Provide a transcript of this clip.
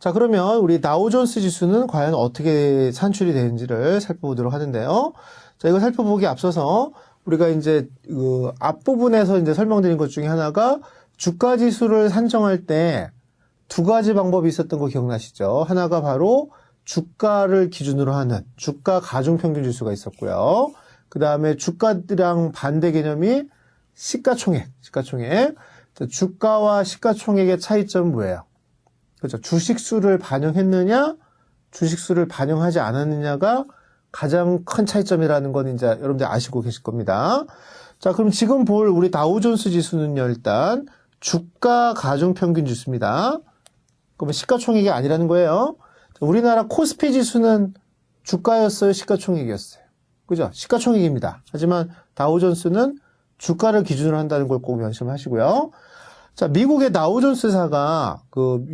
자, 그러면 우리 다우존스 지수는 과연 어떻게 산출이 되는지를 살펴보도록 하는데요. 자, 이거 살펴보기 앞서서 우리가 이제 그 앞부분에서 이제 설명드린 것 중에 하나가 주가 지수를 산정할 때 두 가지 방법이 있었던 거 기억나시죠? 하나가 바로 주가를 기준으로 하는 주가 가중 평균 지수가 있었고요. 그 다음에 주가랑 반대 개념이 시가총액, 시가총액. 자, 주가와 시가총액의 차이점은 뭐예요? 그렇죠. 주식수를 반영했느냐, 주식수를 반영하지 않았느냐가 가장 큰 차이점이라는 건 이제 여러분들 아시고 계실 겁니다. 자, 그럼 지금 볼 우리 다우존스 지수는요, 일단 주가 가중 평균 지수입니다. 그러면 시가총액이 아니라는 거예요. 자, 우리나라 코스피 지수는 주가였어요, 시가총액이었어요. 그죠? 시가총액입니다. 하지만 다우존스는 주가를 기준으로 한다는 걸 꼭 명심하시고요. 자, 미국의 다우존스사가 그